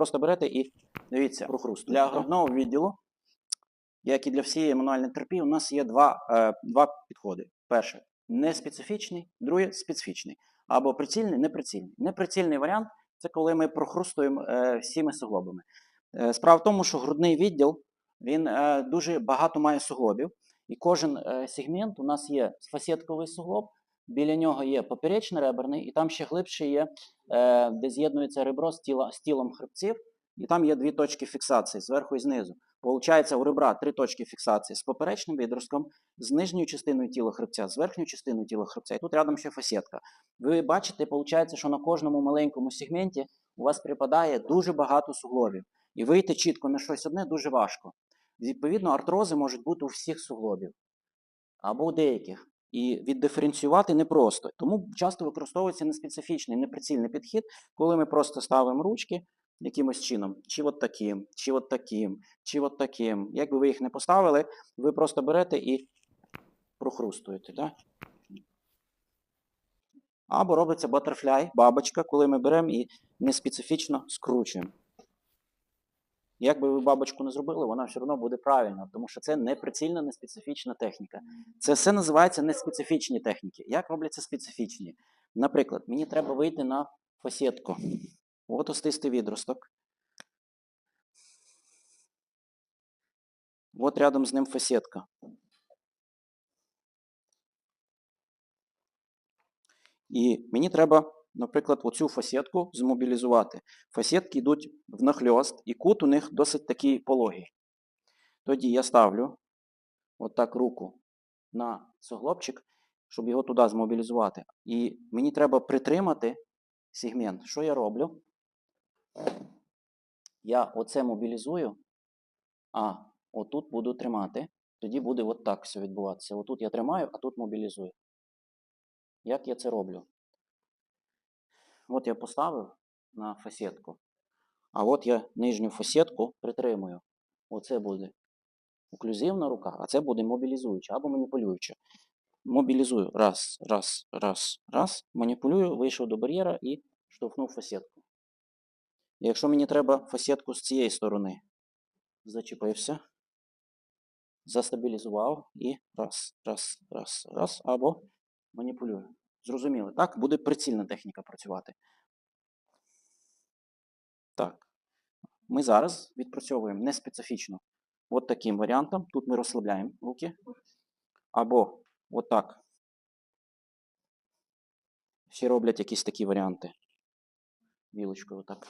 просто берете і дивіться, прохрустуєте. Для грудного відділу, як і для всієї мануальної терапії, у нас є два, е, два підходи. Перше неспецифічний, друге специфічний. Або прицільний, неприцільний. Неприцільний варіант це коли ми прохрустуємо е, всіми суглобами. Е, справа в тому, що грудний відділ він е, дуже багато має суглобів, і кожен е, сегмент у нас є фасетковий суглоб, біля нього є поперечний реберний, і там ще глибше є, е, де з'єднується ребро з, тіла, з тілом хребців, і там є дві точки фіксації зверху і знизу. Получається, у ребра три точки фіксації з поперечним відростком, з нижньою частиною тіла хребця, з верхньою частиною тіла хребця. І тут рядом ще фасетка. Ви бачите, виходить, що на кожному маленькому сегменті у вас припадає дуже багато суглобів. І вийти чітко на щось одне дуже важко. Відповідно, артрози можуть бути у всіх суглобів або у деяких. І віддиференціювати непросто. Тому часто використовується неспецифічний, неприцільний підхід, коли ми просто ставимо ручки якимось чином, чи от таким, чи от таким, чи от таким. Якби ви їх не поставили, ви просто берете і прохрустуєте. Да? Або робиться батерфляй, бабочка, коли ми беремо і неспецифічно скручуємо. Як би ви бабочку не зробили, вона все одно буде правильно, тому що це неприцільна, неспецифічна техніка. Це все називається неспецифічні техніки. Як робляться специфічні? Наприклад, мені треба вийти на фасетку. От остистий відросток. От рядом з ним фасетка. І мені треба, наприклад, оцю фасетку змобілізувати. Фасетки йдуть в нахльост, і кут у них досить такий пологий. Тоді я ставлю отак руку на суглобчик, щоб його туди змобілізувати. І мені треба притримати сегмент. Що я роблю? Я оце мобілізую, а отут буду тримати. Тоді буде от так все відбуватися. Отут я тримаю, а тут мобілізую. Як я це роблю? От я поставив на фасетку, а от я нижню фасетку притримую. Оце буде оклюзивна рука, а це буде мобілізуюча або маніпулююча. Мобілізую. Раз, раз, раз, раз. Маніпулюю, вийшов до бар'єра і штовхнув фасетку. Якщо мені треба фасетку з цієї сторони, зачепився, застабілізував і раз, раз, раз, раз, або маніпулюю. Зрозуміли, так? Буде прицільна техніка працювати. Так. Ми зараз відпрацьовуємо неспецифічно от таким варіантом. Тут ми розслабляємо руки. Або отак. Всі роблять якісь такі варіанти. Вілочкою отак.